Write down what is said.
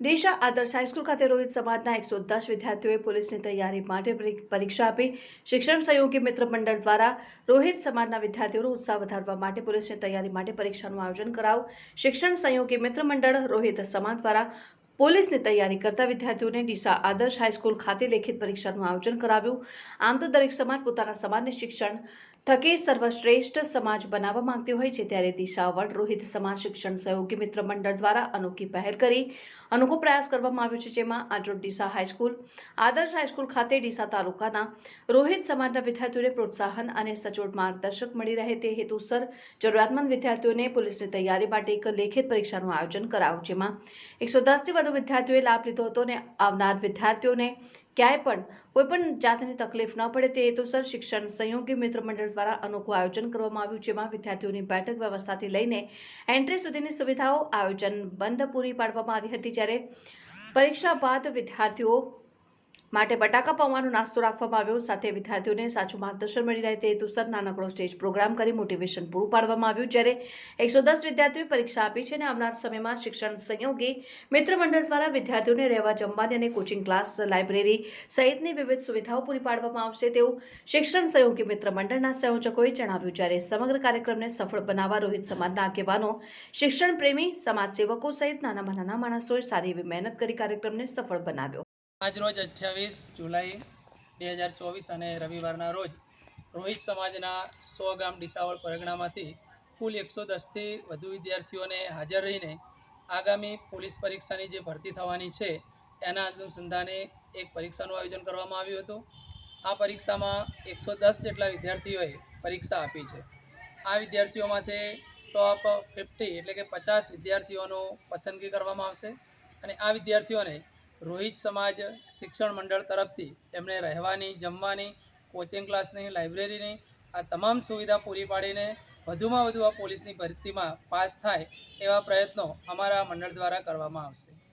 ડીશા આદર્શ હાઈસ્કૂલ ખાતે રોહિત સમાજના એકસો દસ વિદ્યાર્થીઓએ પોલીસની તૈયારી માટે પરી- પરીક્ષા આપી. શિક્ષણ સહયોગી મિત્ર મંડળ દ્વારા રોહિત સમાજના વિદ્યાર્થીઓનો ઉત્સાહ વધારવા માટે પોલીસની તૈયારી માટે પરીક્ષાનું આયોજન કરાવ શિક્ષણ સહયોગી મિત્ર મંડળ રોહિત સમાજ દ્વારા પોલીસની તૈયારી કરતા વિદ્યાર્થીઓને ડીસા આદર્શ હાઈસ્કૂલ ખાતે લેખિત પરીક્ષાનું આયોજન કરાવ્યું. આમ તો દરેક સમાજ પોતાના સમાજને શિક્ષણ થકી સર્વશ્રેષ્ઠ સમાજ બનાવવા માંગતી હોય છે, ત્યારે દિશા વડ રોહિત સમાજ શિક્ષણ સહયોગી મિત્ર મંડળ દ્વારા અનોખી પહેલ કરી, અનોખો પ્રયાસ કરવામાં આવ્યો છે, જેમાં આજરોડ Deesa high school, Adarsh high school ખાતે ડીસા તાલુકાના રોહિત સમાજના વિદ્યાર્થીઓને પ્રોત્સાહન અને સચોટ માર્ગદર્શક મળી રહે તે હેતુસર જરૂરિયાતમંદ વિદ્યાર્થીઓને પોલીસની તૈયારી માટે એક લેખિત પરીક્ષાનું આયોજન કરાયું, જેમાં એકસો દસથી વધુ વિદ્યાર્થીઓએ લાભ લીધો હતો અને આવનાર વિદ્યાર્થીઓને ક્યાંય પણ કોઈ પણ જાતની તકલીફ ન પડે તે હેતુસર શિક્ષણ સંયોગી મિત્ર મંડળ દ્વારા અનોખું આયોજન કરવામાં આવ્યું, જેમાં વિદ્યાર્થીઓની બેઠક વ્યવસ્થાથી લઈને એન્ટ્રી સુધીની સુવિધાઓ આયોજન બંધ પૂરી પાડવામાં આવી હતી. જ્યારે પરીક્ષા બાદ વિદ્યાર્થીઓ માટે બટાકા પૌવાનો નાસ્તો રાખવામાં આવ્યો. સાથે વિદ્યાર્થીઓને સાચું માર્ગદર્શન મળી રહે તે હેતુસર નાનકડો સ્ટેજ પ્રોગ્રામ કરી મોટિવેશન પૂરું પાડવામાં આવ્યું, જ્યારે એકસો દસ વિદ્યાર્થીઓએ પરીક્ષા આપી છે અને આવનાર સમયમાં શિક્ષણ સંયોગી મિત્ર મંડળ દ્વારા વિદ્યાર્થીઓને રહેવા, જમવાની અને કોચિંગ ક્લાસ લાઇબ્રેરી સહિતની વિવિધ સુવિધાઓ પૂરી પાડવામાં આવશે. તેવું શિક્ષણ સહયોગી મિત્ર મંડળના સંયોજકોએ જણાવ્યું, જ્યારે સમગ્ર કાર્યક્રમને સફળ બનાવવા રોહિત સમાજના આગેવાનો શિક્ષણ પ્રેમી સમાજસેવકો સહિત નાનામાં નાના માણસોએ સારી એવી મહેનત કરી કાર્યક્રમને સફળ બનાવ્યો. આજરોજ અઠ્યાવીસ જુલાઈ બે હજાર ચોવીસ અને રવિવારના રોજ રોહિત સમાજના સો ગામ ડીસાવળ પરગણામાંથી કુલ એકસો દસથી વધુ વિદ્યાર્થીઓને હાજર રહીને આગામી પોલીસ પરીક્ષાની જે ભરતી થવાની છે, એના અનુસંધાને એક પરીક્ષાનું આયોજન કરવામાં આવ્યું હતું. આ પરીક્ષામાં એકસો દસ જેટલા વિદ્યાર્થીઓએ પરીક્ષા આપી છે. આ વિદ્યાર્થીઓમાંથી ટોપ ફિફ્ટી એટલે કે પચાસ વિદ્યાર્થીઓનો પસંદગી કરવામાં આવશે અને આ વિદ્યાર્થીઓને રોહિત સમાજ શિક્ષણ મંડળ તરફથી એમને રહેવાની, જમવાની કોચિંગ ક્લાસની લાઇબ્રેરીની આ તમામ સુવિધા પૂરી પાડીને વધુમાં વધુ આ પોલીસની ભરતીમાં પાસ થાય એવા પ્રયત્નો અમારા મંડળ દ્વારા કરવામાં આવશે.